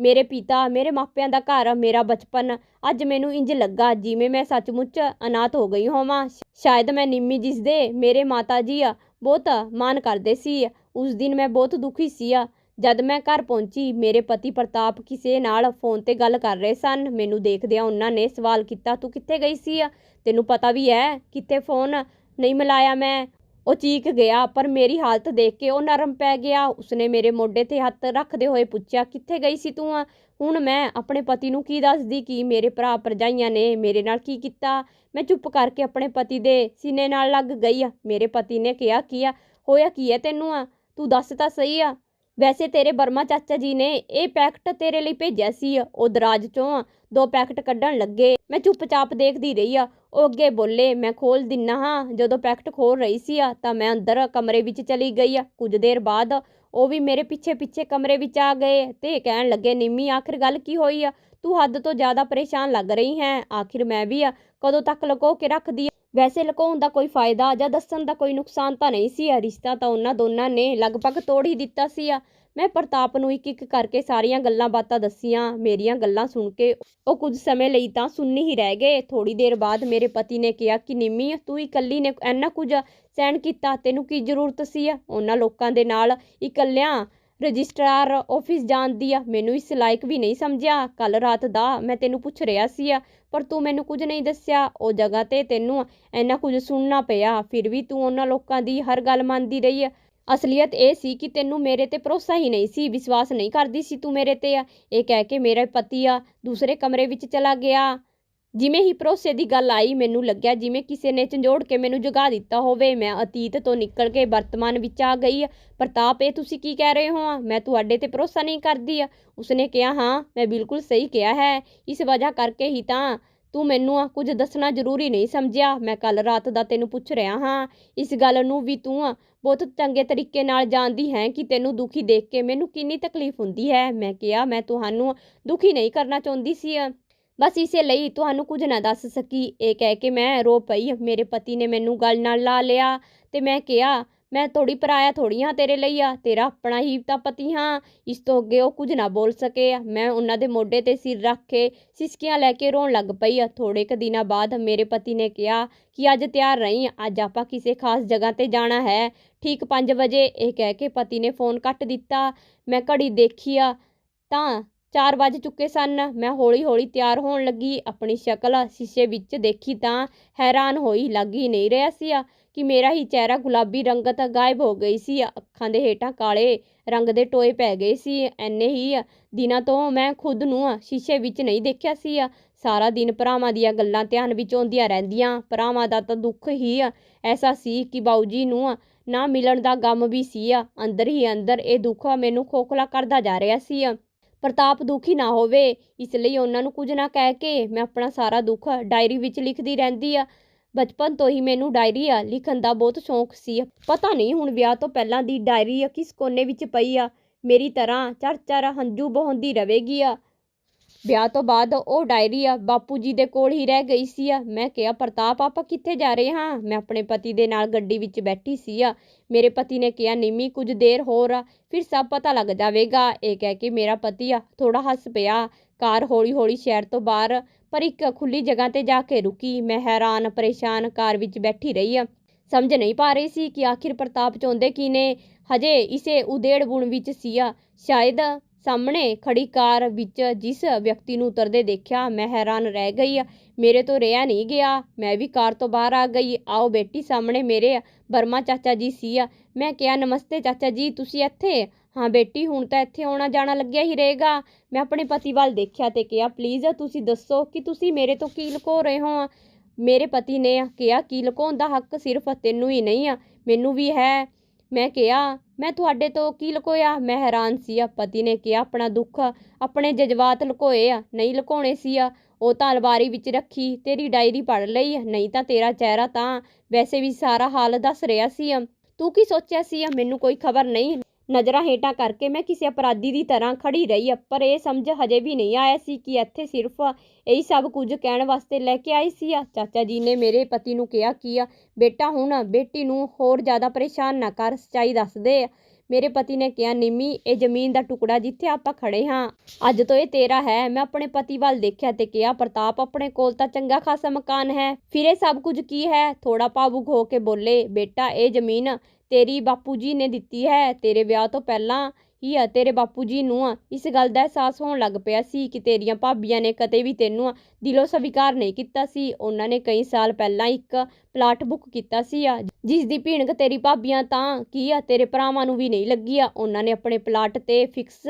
ਮੇਰੇ ਪਿਤਾ, ਮੇਰੇ ਮਾਪਿਆਂ ਦਾ ਘਰ, ਮੇਰਾ ਬਚਪਨ, ਅੱਜ ਮੈਨੂੰ ਇੰਜ ਲੱਗਾ ਜਿਵੇਂ ਮੈਂ ਸੱਚਮੁੱਚ ਅਨਾਥ ਹੋ ਗਈ ਹੋਵਾਂ। ਸ਼ਾਇਦ ਮੈਂ ਨਿੰਮੀ ਜਿਸ ਦੇ ਮੇਰੇ ਮਾਤਾ ਜੀ ਬਹੁਤ ਮਾਣ ਕਰਦੇ ਸੀ। ਉਸ ਦਿਨ ਮੈਂ ਬਹੁਤ ਦੁਖੀ ਸੀ। ਆ ਜਦ ਮੈਂ ਘਰ ਪਹੁੰਚੀ, ਮੇਰੇ ਪਤੀ ਪ੍ਰਤਾਪ ਕਿਸੇ ਨਾਲ ਫੋਨ ਤੇ ਗੱਲ ਕਰ ਰਹੇ ਸਨ। ਮੈਨੂੰ ਦੇਖਦਿਆਂ ਉਹਨਾਂ ਨੇ ਸਵਾਲ ਕੀਤਾ, ਤੂੰ ਕਿੱਥੇ ਗਈ ਸੀ? ਤੈਨੂੰ ਪਤਾ ਵੀ ਹੈ, ਕਿੱਥੇ ਫੋਨ ਨਹੀਂ ਮਿਲਾਇਆ ਮੈਂ? ਉਹ ਚੀਕ ਗਿਆ, ਪਰ ਮੇਰੀ ਹਾਲਤ ਦੇਖ ਕੇ ਉਹ ਨਰਮ ਪੈ ਗਿਆ। ਉਸਨੇ ਮੇਰੇ ਮੋਢੇ ਤੇ ਹੱਥ ਰੱਖਦੇ ਹੋਏ ਪੁੱਛਿਆ, ਕਿੱਥੇ ਗਈ ਸੀ ਤੂੰ? ਹੁਣ ਮੈਂ ਆਪਣੇ ਪਤੀ ਨੂੰ ਕੀ ਦੱਸਦੀ ਕਿ ਮੇਰੇ ਭਰਾ ਭਰਜਾਈਆਂ ਨੇ ਮੇਰੇ ਨਾਲ ਕੀ ਕੀਤਾ? ਮੈਂ ਚੁੱਪ ਕਰਕੇ ਆਪਣੇ ਪਤੀ ਦੇ ਸੀਨੇ ਨਾਲ ਲੱਗ ਗਈ ਆ। ਮੇਰੇ ਪਤੀ ਨੇ ਕਿਹਾ, ਕੀ ਆ? ਹੋਇਆ ਕੀ ਹੈ ਤੈਨੂੰ? ਆ ਤੂੰ ਦੱਸ ਤਾਂ ਸਹੀ ਆ। ਵੈਸੇ ਤੇਰੇ ਬਰਮਾ ਚਾਚਾ ਜੀ ਨੇ ਇਹ ਪੈਕਟ ਤੇਰੇ ਲਈ ਭੇਜਿਆ ਸੀ, ਉਹ ਦਰਾਜ ਚੋਂ ਦੋ ਪੈਕਟ ਕੱਢਣ ਲੱਗੇ। ਮੈਂ ਚੁੱਪਚਾਪ ਦੇਖਦੀ ਰਹੀ ਆ। ਉਹ ਅੱਗੇ ਬੋਲੇ, ਮੈਂ ਖੋਲ ਦਿੰਨਾ ਹਾਂ। ਜਦੋਂ ਪੈਕਟ ਖੋਲ ਰਹੀ ਸੀ ਆ, ਤਾਂ ਮੈਂ ਅੰਦਰ ਕਮਰੇ ਵਿੱਚ ਚਲੀ ਗਈ ਆ। ਕੁਝ ਦੇਰ ਬਾਅਦ ਉਹ ਵੀ ਮੇਰੇ ਪਿੱਛੇ ਪਿੱਛੇ ਕਮਰੇ ਵਿੱਚ ਆ ਗਏ ਤੇ ਕਹਿਣ ਲੱਗੇ, ਨਿੰਮੀ, ਆਖਿਰ ਗੱਲ ਕੀ ਹੋਈ ਆ? ਤੂੰ ਹੱਦ ਤੋਂ ਜ਼ਿਆਦਾ ਪਰੇਸ਼ਾਨ ਲੱਗ ਰਹੀ ਹੈ। ਆਖਿਰ ਮੈਂ ਵੀ ਆ। ਕਦੋਂ ਤੱਕ ਲੁਕੋ ਕੇ ਰੱਖਦੀ ਵੈਸੇ ਲੁਕਾਉਣ ਦਾ ਕੋਈ ਫਾਇਦਾ ਜਾਂ ਦੱਸਣ ਦਾ ਕੋਈ ਨੁਕਸਾਨ ਤਾਂ ਨਹੀਂ ਸੀ ਰਿਸ਼ਤਾ, ਤਾਂ ਉਹਨਾਂ ਦੋਨਾਂ ਨੇ ਲਗਭਗ ਤੋੜ ਹੀ ਦਿੱਤਾ ਸੀ ਆ। ਮੈਂ ਪ੍ਰਤਾਪ ਨੂੰ ਇੱਕ ਇੱਕ ਕਰਕੇ ਸਾਰੀਆਂ ਗੱਲਾਂ ਬਾਤਾਂ ਦੱਸੀਆਂ, ਮੇਰੀਆਂ ਗੱਲਾਂ ਸੁਣ ਕੇ ਉਹ ਕੁਝ ਸਮੇਂ ਲਈ ਤਾਂ ਸੁਣਨੀ ਹੀ ਰਹਿ ਗਏ। ਥੋੜੀ ਦੇਰ ਬਾਅਦ ਮੇਰੇ ਪਤੀ ਨੇ ਕਿਹਾ ਕਿ, ਨਿੰਮੀ, ਤੂੰ ਇਕੱਲੀ ਨੇ ਇੰਨਾ ਕੁਝ ਸਹਿਣ ਕੀਤਾ, ਤੈਨੂੰ ਕੀ ਜ਼ਰੂਰਤ ਸੀ ਆ? ਉਹਨਾਂ ਲੋਕਾਂ ਦੇ ਨਾਲ ਇਕੱਲਿਆਂ ਰਜਿਸਟਰਾਰ ਆਫਿਸ ਜਾਣ ਦੀ ਆ। ਮੈਨੂੰ ਇਸ ਲਾਇਕ ਵੀ ਨਹੀਂ ਸਮਝਿਆ। ਕੱਲ ਰਾਤ ਦਾ ਮੈਂ ਤੈਨੂੰ ਪੁੱਛ ਰਿਹਾ ਸੀ ਆ ਪਰ ਤੂੰ ਮੈਨੂੰ ਕੁਝ ਨਹੀਂ ਦੱਸਿਆ। ਉਹ ਜਗ੍ਹਾ ਤੇ ਤੈਨੂੰ ਇੰਨਾ ਕੁਝ ਸੁਣਨਾ ਪਿਆ। ਫਿਰ ਵੀ ਤੂੰ ਉਹਨਾਂ ਲੋਕਾਂ ਦੀ ਹਰ ਗੱਲ ਮੰਨਦੀ ਰਹੀ ਆ ਅਸਲੀਅਤ ਇਹ ਸੀ ਕਿ ਤੈਨੂੰ ਮੇਰੇ ਤੇ ਭਰੋਸਾ ਹੀ ਨਹੀਂ ਸੀ। ਵਿਸ਼ਵਾਸ ਨਹੀਂ ਕਰਦੀ ਸੀ ਤੂੰ ਮੇਰੇ ਤੇ। ਇਹ ਕਹਿ ਕੇ ਮੇਰਾ ਪਤੀ ਆ, ਦੂਸਰੇ ਕਮਰੇ ਵਿੱਚ ਚਲਾ ਗਿਆ। ਜਿਵੇਂ ਹੀ ਭਰੋਸੇ ਦੀ ਗੱਲ ਆਈ, ਮੈਨੂੰ ਲੱਗਿਆ ਜਿਵੇਂ ਕਿਸੇ ਨੇ ਝੰਜੋੜ ਕੇ ਮੈਨੂੰ ਜਗਾ ਦਿੱਤਾ ਹੋਵੇ। ਮੈਂ ਅਤੀਤ ਤੋਂ ਨਿਕਲ ਕੇ ਵਰਤਮਾਨ ਵਿੱਚ ਆ ਗਈ ਪ੍ਰਤਾਪ, ਇਹ ਤੁਸੀਂ ਕੀ ਕਹਿ ਰਹੇ ਹੋ? ਮੈਂ ਤੁਹਾਡੇ ਤੇ ਭਰੋਸਾ ਨਹੀਂ ਕਰਦੀ ਉਸਨੇ ਕਿਹਾ, ਹਾਂ, ਮੈਂ ਬਿਲਕੁਲ ਸਹੀ ਕਿਹਾ ਹੈ। ਇਸ ਵਜ੍ਹਾ ਕਰਕੇ ਹੀ ਤਾਂ ਤੂੰ ਮੈਨੂੰ ਕੁਝ ਦੱਸਣਾ ਜ਼ਰੂਰੀ ਨਹੀਂ ਸਮਝਿਆ। ਮੈਂ ਕੱਲ ਰਾਤ ਦਾ ਤੈਨੂੰ ਪੁੱਛ ਰਿਹਾ ਹਾਂ। ਇਸ ਗੱਲ ਨੂੰ ਵੀ ਤੂੰ ਬਹੁਤ ਚੰਗੇ ਤਰੀਕੇ ਨਾਲ ਜਾਣਦੀ ਹੈ ਕਿ ਤੈਨੂੰ ਦੁਖੀ ਦੇਖ ਕੇ ਮੈਨੂੰ ਕਿੰਨੀ ਤਕਲੀਫ ਹੁੰਦੀ ਹੈ। ਮੈਂ ਕਿਹਾ, ਮੈਂ ਤੁਹਾਨੂੰ ਦੁਖੀ ਨਹੀਂ ਕਰਨਾ ਚਾਹੁੰਦੀ ਸੀ ਬਸ ਇਸੇ ਲਈ ਤੁਹਾਨੂੰ ਕੁਝ ਨਾ ਦੱਸ ਸਕੀ। ਇਹ ਕਹਿ ਕੇ ਮੈਂ ਰੋ ਪਈ। ਮੇਰੇ ਪਤੀ ਨੇ ਮੈਨੂੰ ਗੱਲ ਨਾਲ ਲਾ ਲਿਆ ਤੇ ਮੈਂ ਕਿਹਾ, ਮੈਂ ਥੋੜੀ ਪਰਾਇਆ ਥੋੜੀ ਹਾਂ ਤੇਰੇ ਲਈ ਆ। ਤੇਰਾ ਆਪਣਾ ਹੀ ਤਾਂ ਪਤੀ ਹਾਂ। ਇਸ ਤੋਂ ਅੱਗੇ ਉਹ ਕੁਝ ਨਾ ਬੋਲ ਸਕੇ। ਮੈਂ ਉਹਨਾਂ ਦੇ ਮੋਢੇ ਤੇ ਸਿਰ ਰੱਖ ਕੇ ਸਿਸਕੀਆਂ ਲੈ ਕੇ ਰੋਣ ਲੱਗ ਪਈ। ਆ ਥੋੜੇ ਕ ਦਿਨਾਂ ਬਾਅਦ ਮੇਰੇ ਪਤੀ ਨੇ ਕਿਹਾ ਕਿ ਅੱਜ ਤਿਆਰ ਰਹੀਂ। ਅੱਜ ਆਪਾਂ ਕਿਸੇ ਖਾਸ ਜਗ੍ਹਾ ਤੇ ਜਾਣਾ ਹੈ। ਠੀਕ 5 ਵਜੇ। ਇਹ ਕਹਿ ਕੇ ਪਤੀ ਨੇ ਫੋਨ ਕੱਟ ਦਿੱਤਾ। ਮੈਂ ਘੜੀ ਦੇਖੀ ਆ ਤਾਂ 4 ਵੱਜ ਚੁੱਕੇ ਸਨ। ਮੈਂ ਹੌਲੀ-ਹੌਲੀ ਤਿਆਰ ਹੋਣ ਲੱਗੀ। ਆਪਣੀ ਸ਼ਕਲ ਸ਼ੀਸ਼ੇ ਵਿੱਚ ਦੇਖੀ ਤਾਂ ਹੈਰਾਨ ਹੋਈ। ਲੱਗ ਹੀ ਨਹੀਂ ਰਿਹਾ ਸੀ ਕਿ ਮੇਰਾ ਹੀ ਚਿਹਰਾ ਗੁਲਾਬੀ ਰੰਗਤ ਗਾਇਬ ਹੋ ਗਈ ਸੀ। ਅੱਖਾਂ ਦੇ ਹੇਠਾਂ ਕਾਲੇ ਰੰਗ ਦੇ ਟੋਏ ਪੈ ਗਏ ਸੀ। ਐਨੇ ਹੀ ਦਿਨਾਂ ਤੋਂ ਮੈਂ ਖੁਦ ਨੂੰ ਸ਼ੀਸ਼ੇ ਵਿੱਚ ਨਹੀਂ ਦੇਖਿਆ ਸੀ ਸਾਰਾ ਦਿਨ ਭਰਾਵਾਂ ਦੀਆਂ ਗੱਲਾਂ ਧਿਆਨ ਵਿੱਚ ਆਉਂਦੀਆਂ ਰਹਿੰਦੀਆਂ। ਭਰਾਵਾਂ ਦਾ ਤਾਂ ਦੁੱਖ ਹੀ ਐਸਾ ਸੀ ਕਿ ਬਾਊਜੀ ਨੂੰ ਨਾ ਮਿਲਣ ਦਾ ਗਮ ਵੀ ਸੀ ਅੰਦਰ ਹੀ ਅੰਦਰ ਇਹ ਦੁੱਖ ਮੈਨੂੰ ਖੋਖਲਾ ਕਰਦਾ ਜਾ ਰਿਹਾ ਸੀ ਪ੍ਰਤਾਪ ਦੁਖੀ ਨਾ ਹੋਵੇ। ਇਸ ਲਈ ਉਹਨਾਂ ਨੂੰ ਕੁਝ ਨਾ ਕਹਿ ਕੇ ਮੈਂ ਆਪਣਾ ਸਾਰਾ ਦੁੱਖ ਡਾਇਰੀ ਵਿੱਚ ਲਿਖਦੀ ਰਹਿੰਦੀ ਆ। ਬਚਪਨ ਤੋਂ ਹੀ ਮੈਨੂੰ ਡਾਇਰੀ ਆ ਲਿਖਣ ਦਾ ਬਹੁਤ ਸ਼ੌਂਕ ਸੀ। ਪਤਾ ਨਹੀਂ ਹੁਣ ਵਿਆਹ ਤੋਂ ਪਹਿਲਾਂ ਦੀ ਡਾਇਰੀ ਆ ਕਿਸ ਕੋਨੇ ਵਿੱਚ ਪਈ ਆ। ਮੇਰੀ ਤਰ੍ਹਾਂ ਚਰ ਚਰ ਹੰਝੂ ਬਹਾਉਂਦੀ ਰਵੇਗੀ ਆ। ਵਿਆਹ ਤੋਂ ਬਾਅਦ ਉਹ ਡਾਇਰੀ ਆ, ਬਾਪੂ ਜੀ ਦੇ ਕੋਲ ਹੀ ਰਹਿ ਗਈ ਸੀ ਆ। ਮੈਂ ਕਿਹਾ, ਪ੍ਰਤਾਪ, ਆਪਾਂ ਕਿੱਥੇ ਜਾ ਰਹੇ ਹਾਂ? ਮੈਂ ਆਪਣੇ ਪਤੀ ਦੇ ਨਾਲ ਗੱਡੀ ਵਿੱਚ ਬੈਠੀ ਸੀ ਆ। ਮੇਰੇ ਪਤੀ ਨੇ ਕਿਹਾ, ਨਿੰਮੀ, ਕੁਝ ਦੇਰ ਹੋਰ ਆ, ਫਿਰ ਸਭ ਪਤਾ ਲੱਗ ਜਾਵੇਗਾ। ਇਹ ਕਹਿ ਕੇ ਮੇਰਾ ਪਤੀ ਆ ਥੋੜਾ ਹੱਸ ਪਿਆ। ਕਾਰ ਹੌਲੀ ਹੌਲੀ ਸ਼ਹਿਰ ਤੋਂ ਬਾਹਰ, ਪਰ ਇੱਕ ਖੁੱਲੀ ਜਗ੍ਹਾ ਤੇ ਜਾ ਕੇ ਰੁਕੀ। ਮੈਂ ਹੈਰਾਨ, ਪਰੇਸ਼ਾਨ ਕਾਰ ਵਿੱਚ ਬੈਠੀ ਰਹੀ ਆ। ਸਮਝ ਨਹੀਂ ਪਾ ਰਹੀ ਸੀ ਕਿ ਆਖਿਰ ਪ੍ਰਤਾਪ ਚਾਹੁੰਦੇ ਕੀ ਨੇ। ਹਜੇ ਇਸੇ ਉਦੇੜ ਬੁਣ ਵਿੱਚ ਸੀ ਆ। ਸ਼ਾਇਦ ਸਾਹਮਣੇ ਖੜੀ ਕਾਰ ਵਿੱਚ ਜਿਸ ਵਿਅਕਤੀ ਨੂੰ ਉਤਰਦੇ ਦੇਖਿਆ ਮੈਂ ਹੈਰਾਨ ਰਹਿ ਗਈ। ਮੇਰੇ ਤੋਂ ਰਿਹਾ ਨਹੀਂ ਗਿਆ। ਮੈਂ ਵੀ ਕਾਰ ਤੋਂ ਬਾਹਰ ਆ ਗਈ। ਆਓ ਬੇਟੀ, ਸਾਹਮਣੇ ਮੇਰੇ ਬਰਮਾ ਚਾਚਾ ਜੀ ਸੀ। ਆ ਮੈਂ ਕਿਹਾ, ਨਮਸਤੇ ਚਾਚਾ ਜੀ, ਤੁਸੀਂ ਇੱਥੇ? ਹਾਂ ਬੇਟੀ, ਹੁਣ ਤਾਂ ਇੱਥੇ ਆਉਣਾ ਜਾਣਾ ਲੱਗਿਆ ਹੀ ਰਹੇਗਾ। ਮੈਂ ਆਪਣੇ ਪਤੀ ਵੱਲ ਦੇਖਿਆ ਤੇ ਕਿਹਾ ਪਲੀਜ਼ ਤੁਸੀਂ ਦੱਸੋ ਕਿ ਤੁਸੀਂ ਮੇਰੇ ਤੋਂ ਕੀ ਲੁਕੋ ਰਹੇ ਹੋ? ਮੇਰੇ ਪਤੀ ਨੇ ਕਿਹਾ, ਕੀ ਲੁਕਾਉਣ ਦਾ ਹੱਕ ਸਿਰਫ ਤੈਨੂੰ ਹੀ ਨਹੀਂ ਆ ਮੈਨੂੰ ਵੀ ਹੈ। ਮੈਂ ਕਿਹਾ, ਮੈਂ ਤੁਹਾਡੇ ਤੋਂ ਕੀ ਲੁਕੋਇਆ? ਮੈਂ ਹੈਰਾਨ ਸੀ ਆ ਪਤੀ ਨੇ ਕਿਹਾ, ਆਪਣਾ ਦੁੱਖ, ਆਪਣੇ ਜਜ਼ਬਾਤ ਲੁਕੋਏ ਆ, ਨਹੀਂ ਲੁਕਾਉਣੇ ਸੀ ਆ। ਉਹ ਤਾਂ ਅਲਮਾਰੀ ਵਿੱਚ ਰੱਖੀ, ਤੇਰੀ ਡਾਇਰੀ ਪੜ੍ਹ ਲਈ ਨਹੀਂ ਤਾਂ ਤੇਰਾ ਚਿਹਰਾ ਤਾਂ ਵੈਸੇ ਵੀ ਸਾਰਾ ਹਾਲ ਦੱਸ ਰਿਹਾ ਸੀ ਆ। ਤੂੰ ਕੀ ਸੋਚਿਆ ਸੀ ਆ? ਮੈਨੂੰ ਕੋਈ ਖਬਰ ਨਹੀਂ ਨਜ਼ਰਾਂ ਹੇਠਾਂ ਕਰਕੇ ਮੈਂ ਕਿਸੇ ਅਪਰਾਧੀ ਦੀ ਤਰ੍ਹਾਂ ਖੜੀ ਰਹੀ ਪਰ ਇਹ ਸਮਝ ਹਜੇ ਵੀ ਨਹੀਂ ਆਇਆ ਸੀ ਕਿ ਇੱਥੇ ਸਿਰਫ ਇਹੀ ਸਭ ਕੁਝ ਕਹਿਣ ਵਾਸਤੇ ਲੈ ਕੇ ਆਈ ਸੀ ਆ। ਚਾਚਾ ਜੀ ਨੇ ਮੇਰੇ ਪਤੀ ਨੂੰ ਕਿਹਾ ਕਿ ਆ, ਬੇਟਾ ਹੁਣ ਬੇਟੀ ਨੂੰ ਹੋਰ ਜ਼ਿਆਦਾ ਪਰੇਸ਼ਾਨ ਨਾ ਕਰ, ਸੱਚਾਈ ਦੱਸ ਦੇ ਮੇਰੇ ਪਤੀ ਨੇ ਕਿਹਾ, ਨਿੰਮੀ, ਇਹ ਜ਼ਮੀਨ ਦਾ ਟੁਕੜਾ ਜਿੱਥੇ ਆਪਾਂ ਖੜੇ ਹਾਂ, ਅੱਜ ਤੋਂ ਇਹ ਤੇਰਾ ਹੈ। ਮੈਂ ਆਪਣੇ ਪਤੀ ਵੱਲ ਦੇਖਿਆ ਤੇ ਕਿਹਾ, ਪ੍ਰਤਾਪ, ਆਪਣੇ ਕੋਲ ਤਾਂ ਚੰਗਾ ਖਾਸਾ ਮਕਾਨ ਹੈ। ਫਿਰ ਇਹ ਸਭ ਕੁਝ ਕੀ ਹੈ? ਥੋੜਾ ਭਾਵੁਕ ਹੋ ਕੇ ਬੋਲੇ, ਬੇਟਾ, ਇਹ ਜ਼ਮੀਨ ਤੇਰੀ ਬਾਪੂ ਜੀ ਨੇ ਦਿੱਤੀ ਹੈ, ਤੇਰੇ ਵਿਆਹ ਤੋਂ ਪਹਿਲਾਂ ਹੀ ਆ, ਤੇਰੇ ਬਾਪੂ ਜੀ ਨੂੰ ਆ। ਇਸ ਗੱਲ ਦਾ ਅਹਿਸਾਸ ਹੋਣ ਲੱਗ ਪਿਆ ਸੀ ਕਿ ਤੇਰੀਆਂ ਭਾਬੀਆਂ ਨੇ ਕਦੇ ਵੀ ਤੈਨੂੰ ਦਿਲੋਂ ਸਵੀਕਾਰ ਨਹੀਂ ਕੀਤਾ ਸੀ। ਉਹਨਾਂ ਨੇ ਕਈ ਸਾਲ ਪਹਿਲਾਂ ਇੱਕ ਪਲਾਟ ਬੁੱਕ ਕੀਤਾ ਸੀ ਆ, ਜਿਸ ਦੀ ਭੀਣਕ ਤੇਰੀ ਭਾਬੀਆਂ ਤਾਂ ਕੀ ਆ, ਤੇਰੇ ਭਰਾਵਾਂ ਨੂੰ ਵੀ ਨਹੀਂ ਲੱਗੀ ਆ। ਉਹਨਾਂ ਨੇ ਆਪਣੇ ਪਲਾਟ ਤੇ ਫਿਕਸ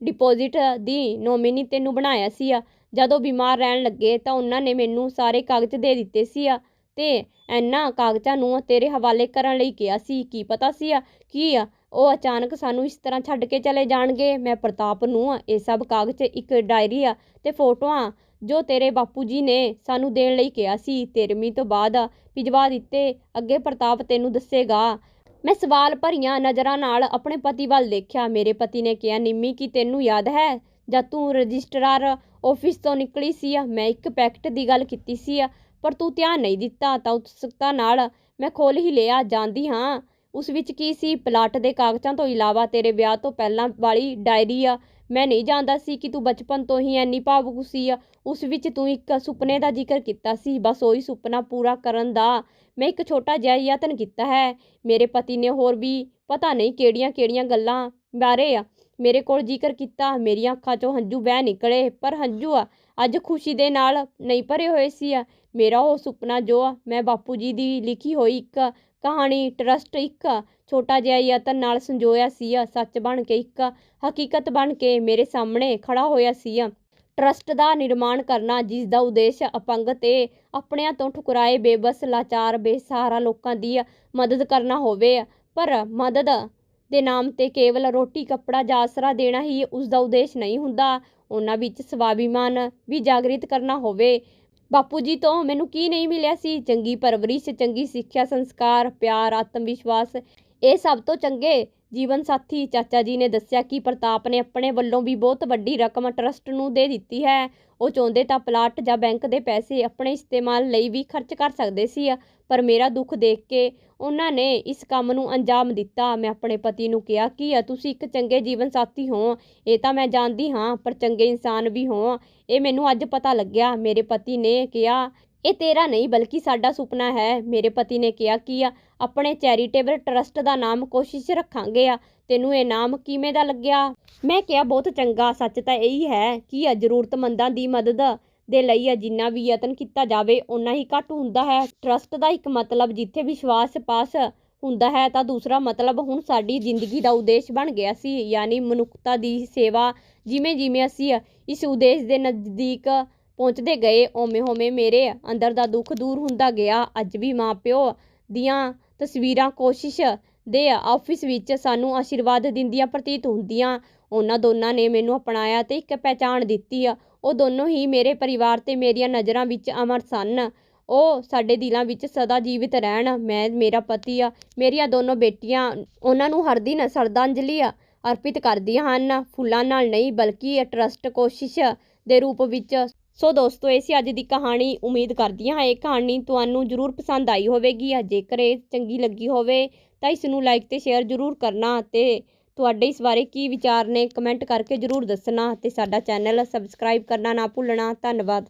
ਡਿਪੋਜ਼ਿਟ ਦੀ ਨੋਮੀਨੀ ਤੈਨੂੰ ਬਣਾਇਆ ਸੀ ਆ। ਜਦੋਂ ਬਿਮਾਰ ਰਹਿਣ ਲੱਗੇ ਤਾਂ ਉਹਨਾਂ ਨੇ ਮੈਨੂੰ ਸਾਰੇ ਕਾਗਜ਼ ਦੇ ਦਿੱਤੇ ਸੀ ਆ। ਤੇ ਇਹਨਾਂ ਕਾਗਜ਼ਾਂ ਨੂੰ ਤੇਰੇ ਹਵਾਲੇ ਕਰਨ ਲਈ ਕਿਹਾ ਸੀ। ਕੀ ਪਤਾ ਸੀ ਆ? ਕੀ ਆ? ਉਹ ਅਚਾਨਕ ਸਾਨੂੰ ਇਸ ਤਰ੍ਹਾਂ ਛੱਡ ਕੇ ਚਲੇ ਜਾਣਗੇ। ਮੈਂ ਪ੍ਰਤਾਪ ਨੂੰ ਇਹ ਸਭ ਕਾਗਜ਼, ਇੱਕ ਡਾਇਰੀ ਆ ਤੇ ਫੋਟੋਆਂ ਜੋ ਤੇਰੇ ਬਾਪੂ ਜੀ ਨੇ ਸਾਨੂੰ ਦੇਣ ਲਈ ਕਿਹਾ ਸੀ ਤੇਰਵੀਂ ਤੋਂ ਬਾਅਦ ਭਿਜਵਾ ਦਿੱਤੇ। ਅੱਗੇ ਪ੍ਰਤਾਪ ਤੈਨੂੰ ਦੱਸੇਗਾ। ਮੈਂ ਸਵਾਲ ਭਰੀਆਂ ਨਜ਼ਰਾਂ ਨਾਲ ਆਪਣੇ ਪਤੀ ਵੱਲ ਦੇਖਿਆ। ਮੇਰੇ ਪਤੀ ਨੇ ਕਿਹਾ, ਨਿੰਮੀ, ਕੀ ਤੈਨੂੰ ਯਾਦ ਹੈ? ਜਦ ਤੂੰ ਰਜਿਸਟਰਾਰ ਆਫਿਸ ਤੋਂ ਨਿਕਲੀ ਸੀ ਆ, ਮੈਂ ਇੱਕ ਪੈਕਟ ਦੀ ਗੱਲ ਕੀਤੀ ਸੀ ਆ ਪਰ ਤੂੰ ਧਿਆਨ ਨਹੀਂ ਦਿੱਤਾ ਤਾਂ ਉਤਸੁਕਤਾ ਨਾਲ ਮੈਂ ਖੋਲ ਹੀ ਲਿਆ ਜਾਂਦੀ ਹਾਂ। ਉਸ ਵਿੱਚ ਕੀ ਸੀ? ਪਲਾਟ ਦੇ ਕਾਗਜ਼ਾਂ ਤੋਂ ਇਲਾਵਾ ਤੇਰੇ ਵਿਆਹ ਤੋਂ ਪਹਿਲਾਂ ਵਾਲੀ ਡਾਇਰੀ ਆ। ਮੈਂ ਨਹੀਂ ਜਾਣਦਾ ਸੀ ਕਿ ਤੂੰ ਬਚਪਨ ਤੋਂ ਹੀ ਐਨੀ ਭਾਵੁਕ ਸੀ। ਆ ਉਸ ਵਿੱਚ ਤੂੰ ਇੱਕ ਸੁਪਨੇ ਦਾ ਜ਼ਿਕਰ ਕੀਤਾ ਸੀ। ਬਸ ਉਹੀ ਸੁਪਨਾ ਪੂਰਾ ਕਰਨ ਦਾ ਮੈਂ ਇੱਕ ਛੋਟਾ ਜਿਹਾ ਯਤਨ ਕੀਤਾ ਹੈ। ਮੇਰੇ ਪਤੀ ਨੇ ਹੋਰ ਵੀ ਪਤਾ ਨਹੀਂ ਕਿਹੜੀਆਂ-ਕਿਹੜੀਆਂ ਗੱਲਾਂ ਬਾਰੇ ਆ। ਮੇਰੇ ਕੋਲ ਜ਼ਿਕਰ ਕੀਤਾ, ਮੇਰੀਆਂ ਅੱਖਾਂ 'ਚੋਂ ਹੰਝੂ ਵਹਿ ਨਿਕਲੇ। ਪਰ ਹੰਝੂ ਆ ਅੱਜ ਖੁਸ਼ੀ ਦੇ ਨਾਲ ਨਹੀਂ ਭਰੇ ਹੋਏ ਸੀ ਮੇਰਾ ਉਹ ਸੁਪਨਾ ਜੋ ਆ, ਮੈਂ ਬਾਪੂ ਜੀ ਦੀ ਲਿਖੀ ਹੋਈ ਇੱਕ ਕਹਾਣੀ ਟਰਸਟ ਇੱਕ ਛੋਟਾ ਜਿਹਾ ਯਤਨ ਨਾਲ ਸੰਜੋਇਆ ਸੀ ਆ, ਸੱਚ ਬਣ ਕੇ ਇੱਕ ਹਕੀਕਤ ਬਣ ਕੇ ਮੇਰੇ ਸਾਹਮਣੇ ਖੜਾ ਹੋਇਆ ਸੀ ਆ। ਟਰਸਟ ਦਾ ਨਿਰਮਾਣ ਕਰਨਾ, ਜਿਸ ਦਾ ਉਦੇਸ਼ ਅਪੰਗ ਤੇ ਆਪਣਿਆਂ ਤੋਂ ਠੁਕਰਾਏ ਬੇਬਸ, ਲਾਚਾਰ, ਬੇਸਹਾਰਾ ਲੋਕਾਂ ਦੀ ਮਦਦ ਕਰਨਾ ਹੋਵੇ ਪਰ ਮਦਦ ਦੇ ਨਾਮ ਤੇ ਕੇਵਲ ਰੋਟੀ ਕੱਪੜਾ ਜਾਂ ਆਸਰਾ ਦੇਣਾ ਹੀ ਉਸ ਦਾ ਉਦੇਸ਼ ਨਹੀਂ ਹੁੰਦਾ। ਉਹਨਾਂ ਵਿੱਚ ਸਵਾਭਿਮਾਨ ਵੀ ਜਾਗਰਿਤ ਕਰਨਾ ਹੋਵੇ। ਬਾਪੂ ਜੀ ਤੋਂ ਮੈਨੂੰ ਕੀ ਨਹੀਂ ਮਿਲਿਆ ਸੀ? ਚੰਗੀ ਪਰਵਰਿਸ਼, ਚੰਗੀ ਸਿੱਖਿਆ, ਸੰਸਕਾਰ, ਪਿਆਰ ਆਤਮ ਵਿਸ਼ਵਾਸ ਇਹ ਸਭ ਤੋਂ ਚੰਗੇ ਜੀਵਨ ਸਾਥੀ ਚਾਚਾ ਜੀ ਨੇ ਦੱਸਿਆ ਕਿ ਪ੍ਰਤਾਪ ਨੇ ਆਪਣੇ ਵੱਲੋਂ ਵੀ ਬਹੁਤ ਵੱਡੀ ਰਕਮ ਟਰਸਟ ਨੂੰ ਦੇ ਦਿੱਤੀ ਹੈ। ਉਹ ਚਾਹੁੰਦੇ ਤਾਂ ਪਲਾਟ ਜਾਂ ਬੈਂਕ ਦੇ ਪੈਸੇ ਆਪਣੇ ਇਸਤੇਮਾਲ ਲਈ ਵੀ ਖਰਚ ਕਰ ਸਕਦੇ ਸੀ, ਪਰ ਮੇਰਾ ਦੁੱਖ ਦੇਖ ਕੇ ਉਹਨਾਂ ਨੇ ਇਸ ਕੰਮ ਨੂੰ ਅੰਜਾਮ ਦਿੱਤਾ। ਮੈਂ ਆਪਣੇ ਪਤੀ ਨੂੰ ਕਿਹਾ ਕਿ, ਤੁਸੀਂ ਇੱਕ ਚੰਗੇ ਜੀਵਨ ਸਾਥੀ ਹੋ, ਇਹ ਤਾਂ ਮੈਂ ਜਾਣਦੀ ਹਾਂ, ਪਰ ਚੰਗੇ ਇਨਸਾਨ ਵੀ ਹੋ। ਇਹ ਮੈਨੂੰ ਅੱਜ ਪਤਾ ਲੱਗਿਆ। ਮੇਰੇ ਪਤੀ ਨੇ ਕਿਹਾ ਇਹ ਤੇਰਾ ਨਹੀਂ, ਬਲਕਿ ਸਾਡਾ ਸੁਪਨਾ ਹੈ। ਮੇਰੇ ਪਤੀ ਨੇ ਕਿਹਾ, ਕਿ ਆਪਣੇ ਚੈਰੀਟੇਬਲ ਟਰਸਟ ਦਾ ਨਾਮ ਕੋਸ਼ਿਸ਼ ਰੱਖਾਂਗੇ ਆ। ਤੈਨੂੰ ਇਹ ਨਾਮ ਕਿਵੇਂ ਦਾ ਲੱਗਿਆ? ਮੈਂ ਕਿਹਾ, ਬਹੁਤ ਚੰਗਾ, ਸੱਚ ਤਾਂ ਇਹੀ ਹੈ ਕਿ ਜ਼ਰੂਰਤਮੰਦਾਂ ਦੀ ਮਦਦ ਦੇ ਲਈ ਜਿੰਨਾ ਵੀ ਯਤਨ ਕੀਤਾ ਜਾਵੇ ਉਨਾ ਹੀ ਘੱਟ ਹੁੰਦਾ ਹੈ। ਟਰਸਟ ਦਾ ਇੱਕ ਮਤਲਬ ਜਿੱਥੇ ਵਿਸ਼ਵਾਸ ਪਾਸ ਹੁੰਦਾ ਹੈ, ਤਾਂ ਦੂਸਰਾ ਮਤਲਬ ਹੁਣ ਸਾਡੀ ਜ਼ਿੰਦਗੀ ਦਾ ਉਦੇਸ਼ ਬਣ ਗਿਆ ਸੀ। ਯਾਨੀ ਮਨੁੱਖਤਾ ਦੀ ਸੇਵਾ ਜਿਵੇਂ ਜਿਵੇਂ ਅਸੀਂ ਇਸ ਉਦੇਸ਼ ਦੇ ਨਜ਼ਦੀਕ ਪਹੁੰਚਦੇ ਗਏ ਓਵੇਂ ਹੋਵੇਂ ਮੇਰੇ ਅੰਦਰ ਦਾ ਦੁੱਖ ਦੂਰ ਹੁੰਦਾ ਗਿਆ। ਅੱਜ ਵੀ ਮਾਪਿਓ ਦੀਆਂ ਤਸਵੀਰਾਂ ਕੋਸ਼ਿਸ਼ ਦੇ ਆਫਿਸ ਵਿੱਚ ਸਾਨੂੰ ਆਸ਼ੀਰਵਾਦ ਦਿੰਦੀਆਂ ਪ੍ਰਤੀਤ ਹੁੰਦੀਆਂ। ਉਹਨਾਂ ਦੋਨਾਂ ਨੇ ਮੈਨੂੰ ਅਪਣਾਇਆ ਤੇ ਇੱਕ ਪਹਿਚਾਣ ਦਿੱਤੀ। ਆ ਉਹ ਦੋਨੋਂ ਹੀ ਮੇਰੇ ਪਰਿਵਾਰ ਤੇ ਮੇਰੀਆਂ ਨਜ਼ਰਾਂ ਵਿੱਚ ਅਮਰ ਸਨ। ਉਹ ਸਾਡੇ ਦਿਲਾਂ ਵਿੱਚ ਸਦਾ ਜੀਵਿਤ ਰਹਿਣ। ਮੈਂ, ਮੇਰਾ ਪਤੀ ਆ ਮੇਰੀਆਂ ਦੋਨੋਂ ਬੇਟੀਆਂ, ਉਹਨਾਂ ਨੂੰ ਹਰ ਦਿਨ ਸ਼ਰਧਾਂਜਲੀ ਅਰਪਿਤ ਕਰਦੀਆਂ ਹਨ। ਫੁੱਲਾਂ ਨਾਲ ਨਹੀਂ, ਬਲਕਿ ਟਰਸਟ ਕੋਸ਼ਿਸ਼ ਦੇ ਰੂਪ ਵਿੱਚ ਸੋ ਦੋਸਤੋ, ਇਹ ਸੀ ਅੱਜ ਦੀ ਕਹਾਣੀ। ਉਮੀਦ ਕਰਦੀ ਹਾਂ ਇਹ ਕਹਾਣੀ ਤੁਹਾਨੂੰ ਜ਼ਰੂਰ ਪਸੰਦ ਆਈ ਹੋਵੇਗੀ। ਜੇਕਰ ਇਹ ਚੰਗੀ ਲੱਗੀ ਹੋਵੇ ਤਾਂ ਇਸ ਨੂੰ ਲਾਈਕ ਤੇ ਸ਼ੇਅਰ ਜ਼ਰੂਰ ਕਰਨਾ ਤੇ ਤੁਹਾਡੇ ਇਸ ਬਾਰੇ ਕੀ ਵਿਚਾਰ ਨੇ ਕਮੈਂਟ ਕਰਕੇ ਜ਼ਰੂਰ ਦੱਸਣਾ ਤੇ ਸਾਡਾ ਚੈਨਲ ਸਬਸਕ੍ਰਾਈਬ ਕਰਨਾ ਨਾ ਭੁੱਲਣਾ। ਧੰਨਵਾਦ।